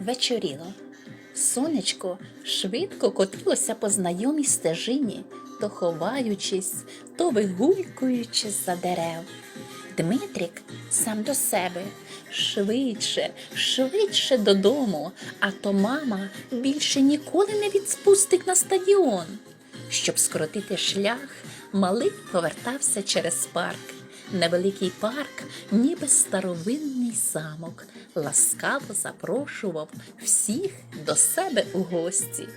Вечоріло. Сонечко швидко котилося по знайомій стежині, то ховаючись, то вигулькуючи за дерев. Дмитрик сам до себе швидше, швидше додому, а то мама більше ніколи не відспустить на стадіон. Щоб скоротити шлях, малий повертався через парк. Невеликий парк, ніби старовинний замок, ласкаво запрошував всіх до себе у гості.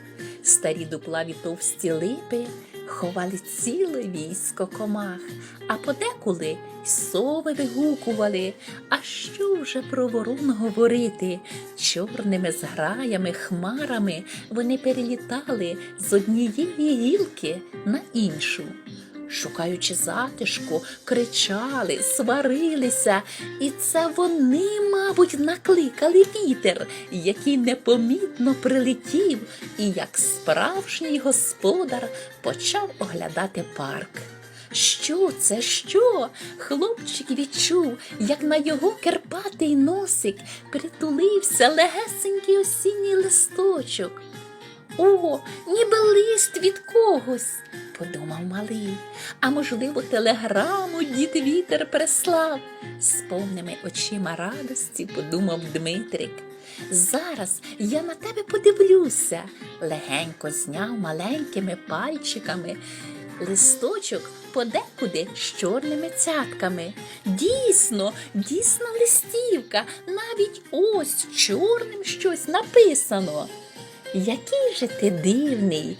Старі дуплаві товсті липи ховали ціле військо комах, а подекуди й сови вигукували. А що вже про ворон говорити? Чорними зграями, хмарами вони перелітали з однієї гілки на іншу шукаючи затишку, кричали, сварилися, і це вони, мабуть, накликали вітер, який непомітно прилетів, і як справжній господар почав оглядати парк. Що це, що? Хлопчик відчув, як на його керпатий носик притулився легесенький осінній листочок. О, ніби лист від когось, подумав малий. А можливо, телеграму дід вітер прислав. З повними очима радості подумав Дмитрик. Зараз я на тебе подивлюся. Легенько зняв маленькими пальчиками листочок подекуди з чорними цятками. Дійсно, дійсно листівка, навіть ось чорним щось написано. Який же ти дивний.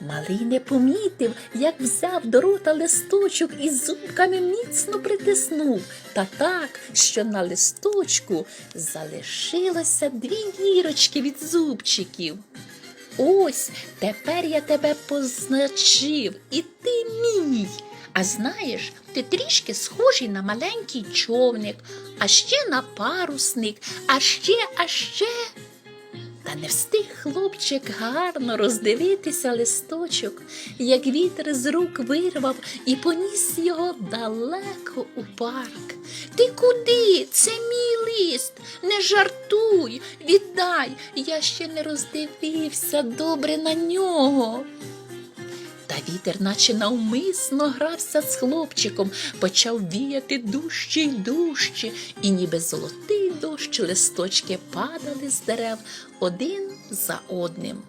Малий не помітив, як взяв до рота листочок і зубками міцно притиснув, та так, що на листочку залишилося дві дірочки від зубчиків. Ось тепер я тебе позначив, і ти мій. А знаєш, ти трішки схожий на маленький човник, а ще на парусник, а ще, а ще. Та не встиг хлопчик гарно роздивитися листочок, як вітер з рук вирвав і поніс його далеко у парк. Ти куди? Це мій лист. Не жартуй, віддай, я ще не роздивився добре на нього. Та вітер, наче навмисно грався з хлопчиком, почав віяти дужче й дужче, і ніби золотий дощ листочки падали з дерев один за одним.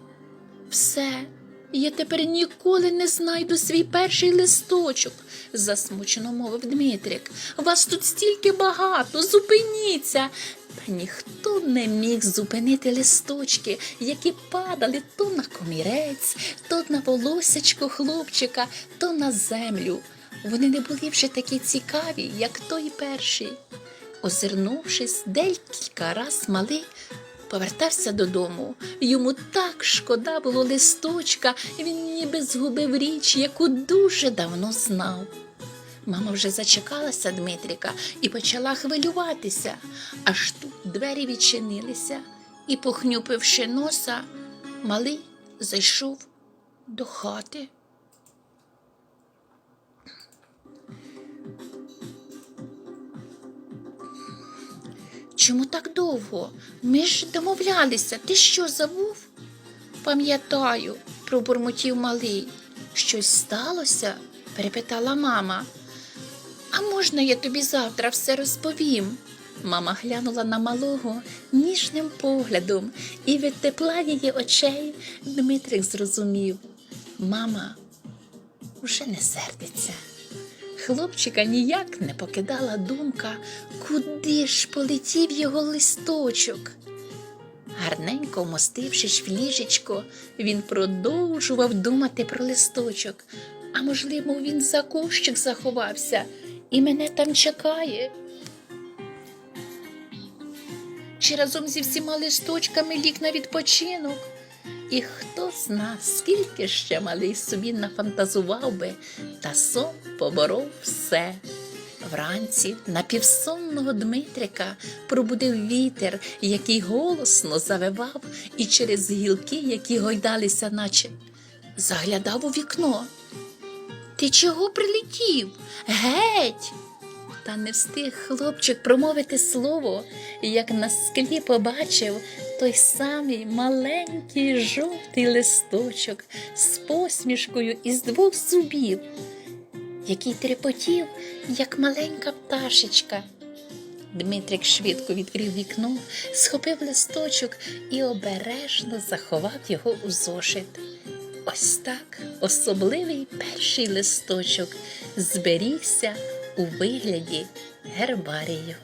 Все, я тепер ніколи не знайду свій перший листочок, засмучено мовив Дмитрик. Вас тут стільки багато, зупиніться. Та ніхто не міг зупинити листочки, які падали то на комірець, то на волосячко хлопчика, то на землю. Вони не були вже такі цікаві, як той перший. Озирнувшись, декілька раз малий повертався додому. Йому так шкода було листочка, він ніби згубив річ, яку дуже давно знав. Мама вже зачекалася Дмитрика і почала хвилюватися, аж тут двері відчинилися, і, похнюпивши носа, малий зайшов до хати. Чому так довго? Ми ж домовлялися. Ти що забув? Пам'ятаю, пробурмотів малий. Щось сталося? перепитала мама. А можна я тобі завтра все розповім? Мама глянула на малого ніжним поглядом, і від тепла її очей Дмитрик зрозумів. Мама вже не сердиться. Хлопчика ніяк не покидала думка, куди ж полетів його листочок. Гарненько вмостившись в ліжечко, він продовжував думати про листочок. А можливо, він за кущик заховався і мене там чекає. Чи разом зі всіма листочками ліг на відпочинок? І хто зна, скільки ще малий собі нафантазував би, та сон поборов все. Вранці напівсонного Дмитрика пробудив вітер, який голосно завивав, і через гілки, які гойдалися, наче заглядав у вікно. Ти чого прилетів? Геть. Та не встиг хлопчик промовити слово, як на склі побачив той самий маленький жовтий листочок з посмішкою із двох зубів, який трепотів, як маленька пташечка. Дмитрик швидко відкрив вікно, схопив листочок і обережно заховав його у зошит. Ось так особливий перший листочок зберігся у вигляді гербарію.